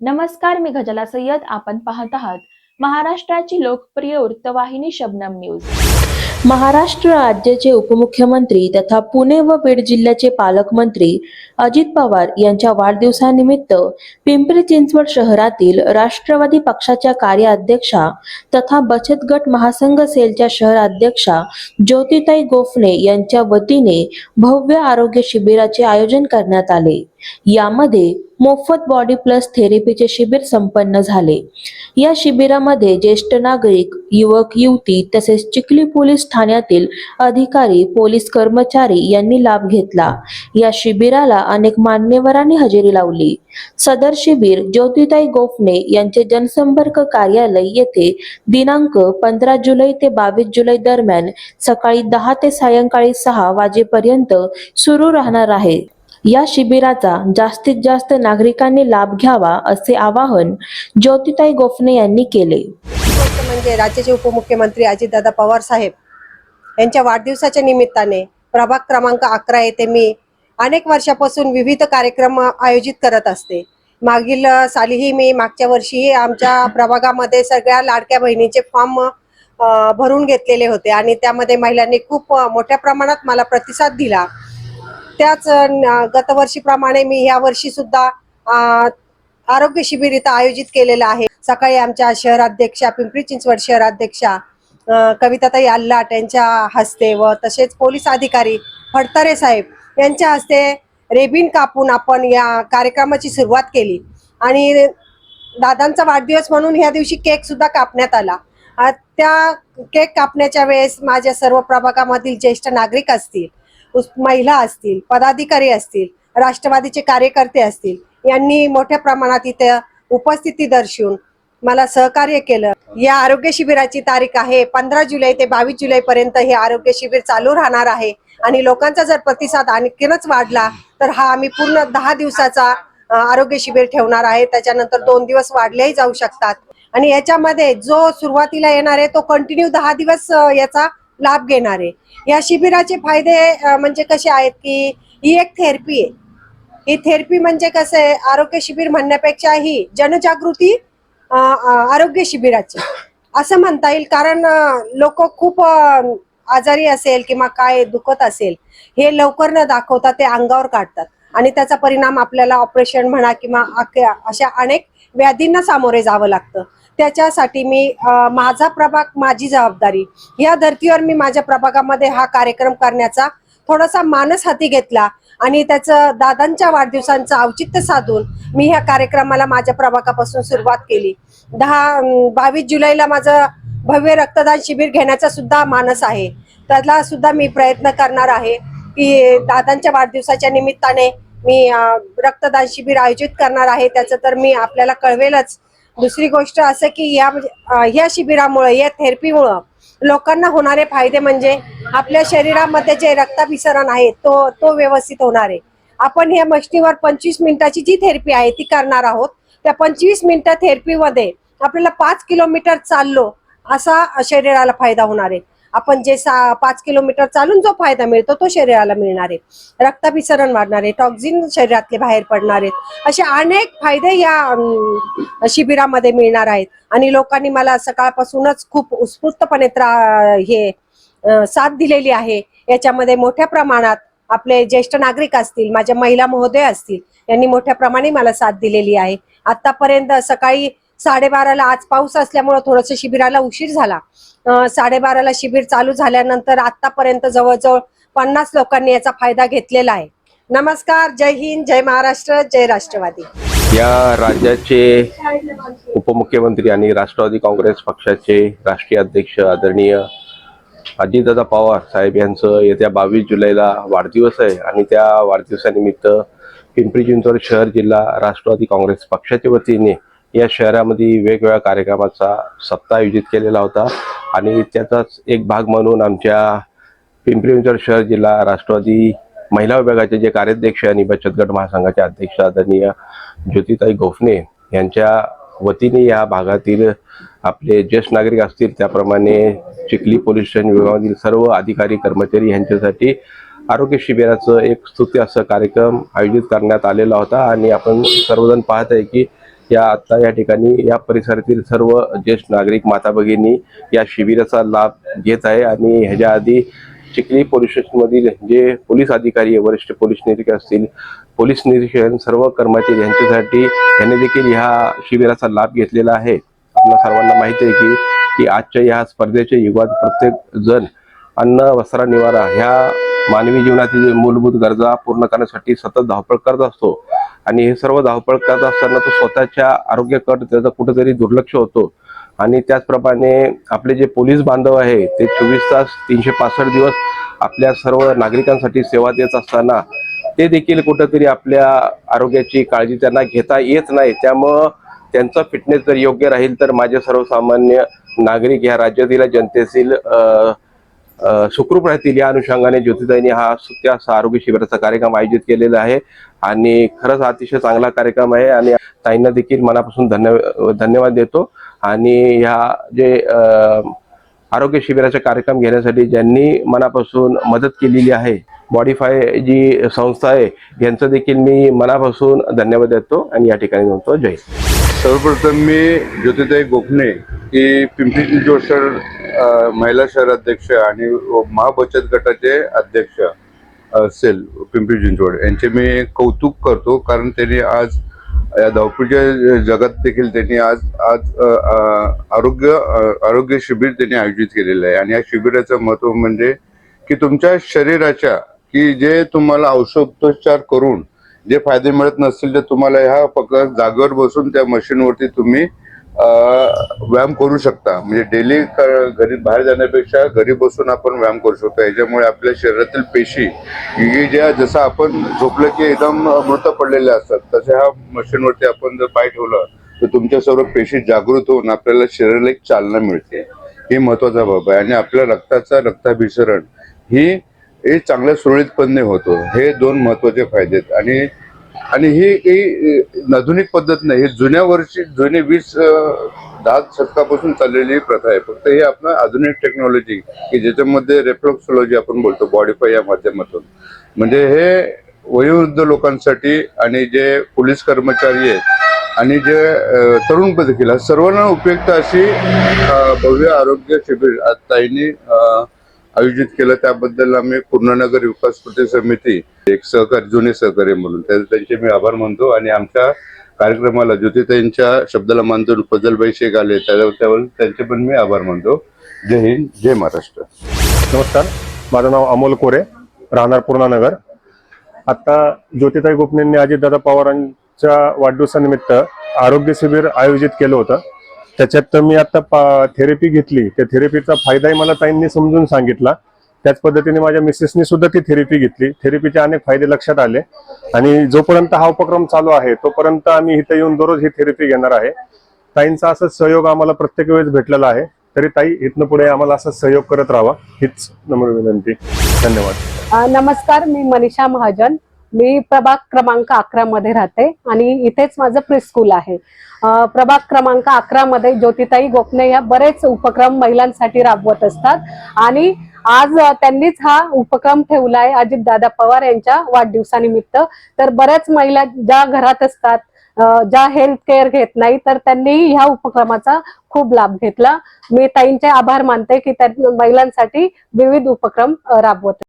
नमस्कार मी गजला सय्यद. आपण पाहत आहात महाराष्ट्राची लोकप्रिय वृत्तवाहिनी शबनम न्यूज. महाराष्ट्र राज्याचे उपमुख्यमंत्री तथा पुणे व बीड जिल्ह्याचे पालकमंत्री अजित पवार यांच्या वाढदिवसानिमित्त पिंपरी चिंचवड शहरातील राष्ट्रवादी पक्षाच्या कार्याध्यक्षा तथा बचत गट महासंघ सेलच्या शहराध्यक्षा ज्योतिताई गोफणे यांच्या वतीने भव्य आरोग्य शिबिराचे आयोजन करण्यात आले. यामध्ये मोफत बॉडी प्लस थेरपीचे शिबिर संपन्न झाले. या शिबिरामध्ये ज्येष्ठ नागरिक युवक युवती तसेच चिखली पोलीस ठाण्यातील अधिकारी पोलीस कर्मचारी यांनी लाभ घेतला. या शिबिराला अनेक मान्यवरांनी हजेरी लावली. सदर शिबिर ज्योतिताई गोफणे यांचे जनसंपर्क कार्यालय येथे दिनांक पंधरा जुलै ते बावीस जुलै दरम्यान सकाळी दहा ते सायंकाळी सहा वाजेपर्यंत सुरू राहणार आहे. या शिबिराचा जास्तीत जास्त नागरिकांनी लाभ घ्यावा असे आवाहन ज्योतिताई गोफणे यांनी केले. म्हणजे राज्याचे उपमुख्यमंत्री अजितदादा पवार साहेब यांच्या वाढदिवसाच्या निमित्ताने प्रभाग क्रमांक अकरा येथे मी अनेक वर्षापासून विविध कार्यक्रम आयोजित करत असते. मागील सालीही मी मागच्या वर्षीही आमच्या प्रभागामध्ये सगळ्या लाडक्या बहिणीचे फॉर्म भरून घेतलेले होते आणि त्यामध्ये महिलांनी खूप मोठ्या प्रमाणात मला प्रतिसाद दिला. त्याच गतवर्षीप्रमाणे मी ह्या वर्षी सुद्धा आरोग्य शिबिर इथं आयोजित केलेलं आहे. सकाळी आमच्या शहराध्यक्षा पिंपरी चिंचवड शहराध्यक्षा कविताताई आल्लाट यांच्या हस्ते व तसेच पोलीस अधिकारी फडतरे साहेब यांच्या हस्ते रेबिन कापून आपण या कार्यक्रमाची सुरुवात केली. आणि दादांचा वाढदिवस म्हणून ह्या दिवशी केक सुद्धा कापण्यात आला. त्या केक कापण्याच्या वेळेस माझ्या सर्व प्रभागामधील ज्येष्ठ नागरिक असतील महिला असतील पदाधिकारी असतील राष्ट्रवादीचे कार्यकर्ते असतील यांनी मोठ्या प्रमाणात इथे उपस्थिती दर्शवून मला सहकार्य केलं. या आरोग्य शिबिराची तारीख आहे पंधरा जुलै ते बावीस जुलै पर्यंत हे आरोग्य शिबिर चालू राहणार आहे आणि लोकांचा जर प्रतिसाद आणखीनच वाढला तर हा आम्ही पूर्ण दहा दिवसाचा आरोग्य शिबिर ठेवणार आहे. त्याच्यानंतर दोन दिवस वाढलेही जाऊ शकतात. आणि याच्यामध्ये जो सुरुवातीला येणार आहे तो कंटिन्यू दहा दिवस याचा लाभ घेणार. आहे या शिबिराचे फायदे म्हणजे कसे आहेत की ही एक थेरपी आहे. ही थेरपी म्हणजे कसं आहे आरोग्य शिबिर म्हणण्यापेक्षा ही जनजागृती आरोग्य शिबिराची. असं म्हणता येईल कारण लोक खूप आजारी असेल किंवा काय दुखत असेल हे लवकर न दाखवता ते अंगावर काढतात. आणि त्याचा परिणाम आपल्याला ऑपरेशन म्हणा किंवा अशा अनेक व्याधींना सामोरे जावं लागतं. त्याच्यासाठी मी माझा प्रभाग माझी जबाबदारी. या धर्तीवर मी माझ्या प्रभागामध्ये हा कार्यक्रम करण्याचा थोडासा मानस हाती घेतला आणि त्याचं दादांच्या वाढदिवसांचं औचित्य साधून मी ह्या कार्यक्रमाला माझ्या प्रभागापासून सुरुवात केली. दहा बावीस जुलैला माझं भव्य रक्तदान शिबिर घेण्याचा सुद्धा मानस आहे. त्याला सुद्धा मी प्रयत्न करणार आहे की दादांच्या वाढदिवसाच्या निमित्ताने मी रक्तदान शिबिर आयोजित करणार आहे. त्याचं तर मी आपल्याला कळवेलच. दुसरी गोष्ट असं की या म्हणजे या शिबिरामुळे या थेरपीमुळं लोकांना होणारे फायदे म्हणजे आपल्या शरीरामध्ये जे रक्ताभिसरण आहे तो तो व्यवस्थित होणार आहे. आपण या मशीनीवर पंचवीस मिनिटाची जी थेरपी आहे ती करणार आहोत. त्या पंचवीस मिनिटं थेरपीमध्ये आपल्याला पाच किलोमीटर चाललो असा शरीराला फायदा होणार आहे. आपण जे सा पाच किलोमीटर चालून जो फायदा मिळतो तो शरीराला मिळणार आहे. रक्ताभिसरण वाढणार आहे टॉक्झिन शरीरातले बाहेर पडणार आहेत. असे अनेक फायदे या शिबिरामध्ये मिळणार आहेत. आणि लोकांनी मला सकाळपासूनच खूप उत्स्फूर्तपणे त्रा हे साथ दिलेली आहे. याच्यामध्ये मोठ्या प्रमाणात आपले ज्येष्ठ नागरिक असतील माझ्या महिला महोदय असतील यांनी मोठ्या प्रमाणे मला साथ दिलेली आहे. आतापर्यंत सकाळी साडेबाराला आज पाऊस असल्यामुळे थोडस शिबिराला उशीर झाला. साडेबाराला शिबिर चालू झाल्यानंतर आतापर्यंत जवळजवळ पन्नास लोकांनी याचा फायदा घेतलेला आहे. नमस्कार जय हिंद जय महाराष्ट्र जय राष्ट्रवादी. या राज्याचे उपमुख्यमंत्री आणि राष्ट्रवादी काँग्रेस पक्षाचे राष्ट्रीय अध्यक्ष आदरणीय अजितदादा पवार साहेब यांचं येत्या बावीस जुलैला वाढदिवस आहे आणि त्या वाढदिवसानिमित्त पिंपरी चिंचवड शहर जिल्हा राष्ट्रवादी काँग्रेस पक्षाच्या वतीने या शहरामध्ये वेगवेगळ्या कार्यक्रमाचा सप्ताह आयोजित केलेला होता. आणि त्याचाच एक भाग म्हणून आमच्या पिंपरी शहर जिल्हा राष्ट्रवादी महिला विभागाचे जे कार्याध्यक्ष आणि बचत गट महासंघाचे अध्यक्ष आदरणीय ज्योतिताई गोफणे यांच्या वतीने या भागातील आपले ज्येष्ठ नागरिक असतील त्याप्रमाणे चिखली पोलीस स्टेशन विभागातील सर्व अधिकारी कर्मचारी यांच्यासाठी आरोग्य शिबिराचं एक स्तुत्य असं कार्यक्रम आयोजित करण्यात आलेला होता. आणि आपण सर्वजण पाहत आहे की या आता या ठिकाणी या परिसरातील सर्व ज्येष्ठ नागरिक माता भगिनी या शिबिराचा लाभ घेत आहे आणि ह्याच्या आधी चिखली पोलीस स्टेशनमधील जे पोलीस अधिकारी वरिष्ठ पोलीस निरीक्षक असतील पोलीस निरीक्षक सर्व कर्मचारी यांच्यासाठी यांनी देखील ह्या शिबिराचा लाभ घेतलेला आहे. आपल्या सर्वांना माहिती आहे की की आजच्या या स्पर्धेच्या युगात प्रत्येक जण अन्न वस्त्र निवारा ह्या मानवी जीवनातील मूलभूत गरजा पूर्ण करण्यासाठी सतत धावपळ करत असतो. आणि हे सर्व धावपळ करत असताना तो स्वतःच्या आरोग्याकडे त्याचं कुठेतरी दुर्लक्ष होतो. आणि त्याचप्रमाणे आपले जे पोलीस बांधव आहे ते चोवीस तास तीनशे पासष्ट दिवस आपल्या सर्व नागरिकांसाठी सेवा देत असताना ते देखील कुठंतरी आपल्या आरोग्याची काळजी त्यांना घेता येत नाही. त्यामुळं त्यांचा फिटनेस जर योग्य राहील तर माझे सर्वसामान्य नागरिक या राज्यातील जनतेतील सुखरूप राहतील या अनुषंगाने ज्योतिताईंनी हा सुट्या आरोग्य शिबिराचा कार्यक्रम आयोजित केलेला आहे. आणि खरंच अतिशय चांगला कार्यक्रम आहे आणि ताईंना देखील मनापासून धन्य धन्यवाद देतो. आणि ह्या जे आरोग्य शिबिराचा कार्यक्रम घेण्यासाठी ज्यांनी मनापासून मदत केलेली आहे बॉडीफाय जी संस्था आहे यांचं देखील मी मनापासून धन्यवाद देतो आणि या ठिकाणी म्हणतो जय सर्वप्रथम मी ज्योतिताई गोखणे ही पिंपरी चिंचवड महिला शहर अध्यक्ष आणि महाबचत गटाचे अध्यक्ष असेल पिंपरी चिंचवड. यांचे मी कौतुक करतो कारण त्यांनी आज या धावपळीच्या जगात देखील त्यांनी आज आज आरोग्य आरोग्य शिबिर त्यांनी आयोजित केलेलं आहे. आणि या शिबिराचं महत्त्व म्हणजे की तुमच्या शरीराच्या की जे तुम्हाला औषधोपचार करून जे फायदे मिळत नसतील ते तुम्हाला ह्या फक्त जागेवर बसून त्या मशीनवरती तुम्ही व्यायाम करू शकता. म्हणजे डेली घरी बाहेर जाण्यापेक्षा घरी बसून आपण व्यायाम करू शकतो. याच्यामुळे आपल्या शरीरातील पेशी की ज्या जसं आपण झोपलं की एकदम मृत पडलेल्या असतात तसे ह्या मशीनवरती आपण जर पाय ठेवलं तर तुमच्या सर्व पेशी जागृत होऊन आपल्याला शरीराला एक चालना मिळते. ही महत्त्वाचा बाब आहे. आणि आपल्या रक्ताचा रक्ताभिसरण ही हे चांगल्या सुरळीतपणे होतो. हे दोन महत्त्वाचे फायदे आहेत. आणि आणि ही काही आधुनिक पद्धत नाही. ही जुन्या वर्षी जुने वीस दहा शतकापासून चाललेली प्रथा आहे. फक्त हे आपलं आधुनिक टेक्नॉलॉजी की ज्याच्यामध्ये रेफ्लॉक्सॉलॉजी आपण बोलतो बॉडीफाय या माध्यमातून. म्हणजे हे वयोवृद्ध लोकांसाठी आणि जे पोलीस कर्मचारी आहेत आणि जे तरुण पदकील देखील आहेत, सर्वांना उपयुक्त अशी भव्य आरोग्य शिबिर आज ताईंनी आयोजित केलं त्याबद्दल आम्ही पूर्णनगर विकास कृती समिती एक सहकारी जुने सहकारी म्हणून त्या- त्यांचे मी आभार मानतो आणि आमच्या कार्यक्रमाला ज्योतिताईंच्या शब्दाला मानतो फजलबाई शेख आले त्या- त्यावर त्यांचे पण मी आभार मानतो. जय हिंद जय महाराष्ट्र. नमस्कार. माझं नाव अमोल कोरे राहणार पूर्णानगर आता ज्योतिताई गोपनेंनी अजितदादा पवारांच्या वाढदिवसानिमित्त आरोग्य शिबिर आयोजित केलं होतं. त्याच्यात मी आता पा थेरपी घेतली. त्या थेरपीचा फायदाही मला ताईंनी समजून सांगितला. त्याच पद्धतीने माझ्या मिसेसनी सुद्धा ती थेरपी घेतली. थेरपीचे अनेक फायदे लक्षात आले. आणि जोपर्यंत हा उपक्रम चालू आहे तोपर्यंत आम्ही इथं येऊन दररोज ही थेरपी घेणार आहे. ताईंचा असा सहयोग आम्हाला प्रत्येक वेळेस भेटलेला आहे. तरी ताई इथनं पुढे आम्हाला असा सहयोग करत राहावा. हीच नम्र विनंती. धन्यवाद. नमस्कार मी मनीषा महाजन. मी प्रभाग क्रमांक अकरा मध्ये राहते आणि इथेच माझं प्रिस्कूल आहे. प्रभाग क्रमांक अकरा मध्ये ज्योतिताई गोखणे या बरेच उपक्रम महिलांसाठी राबवत असतात आणि आज त्यांनीच हा उपक्रम ठेवलाय अजित दादा पवार यांच्या वाढदिवसानिमित्त. तर बऱ्याच महिला ज्या घरात असतात ज्या हेल्थ केअर घेत नाही तर त्यांनी ह्या उपक्रमाचा खूप लाभ घेतला. मी ताईंचे आभार मानते की त्या महिलांसाठी विविध उपक्रम राबवत